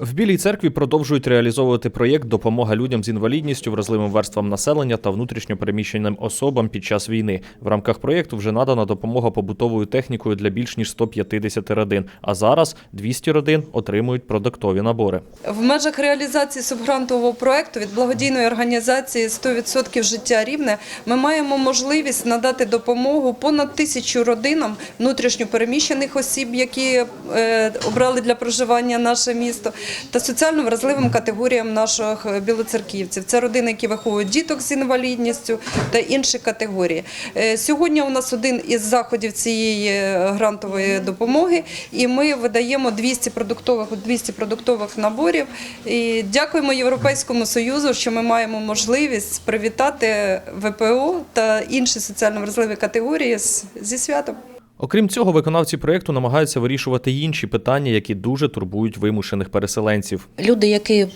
В Білій церкві продовжують реалізовувати проєкт Допомога людям з інвалідністю, вразливим верствам населення та внутрішньопереміщеним особам під час війни. В рамках проєкту вже надана допомога побутовою технікою для більш ніж 150 родин. А зараз 200 родин отримують продуктові набори. В межах реалізації субгрантового проекту від благодійної організації «100% життя рівне ми маємо можливість надати допомогу понад тисячу родинам внутрішньопереміщених осіб, які е, обрали для проживання наше місто, та соціально вразливим категоріям наших е, білоцерківців. Це родини, які виховують діток з інвалідністю та інші категорії. Е, Сьогодні у нас один із заходів цієї е, грантової допомоги, і ми видаємо 200 продуктових 200 продуктових наборів. І дякуємо Європейському Союзу, що ми маємо можливість привітати ВПО та інші соціально вразливі категорії зі святом. Окрім цього, виконавці проєкту намагаються вирішувати інші питання, які дуже турбують вимушених переселенців. Люди, які е,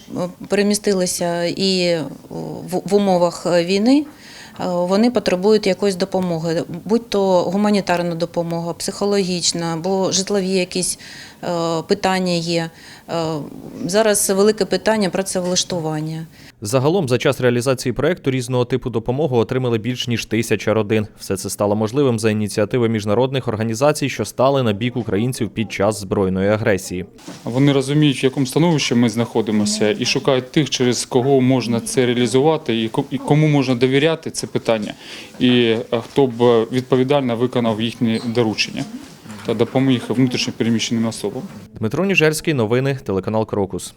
перемістилися і в, умовах е, війни, вони потребують якоїсь допомоги, будь то гуманітарна допомога, психологічна або житлові якісь е, питання є. Е, Зараз велике питання працевлаштування. Загалом, за час реалізації проєкту різного типу допомоги отримали більш ніж тисяча родин. Все це стало можливим за ініціативи міжнародних організацій, що стали на бік українців під час збройної агресії. Вони розуміють, в якому становищі ми знаходимося, і шукають тих, через кого можна це реалізувати, і кому можна довіряти це питання, і е, хто б е, відповідально виконав їхні доручення та допоміг внутрішньо переміщеним особам. Дмитро Ніжерський, новини, телеканал Крокус.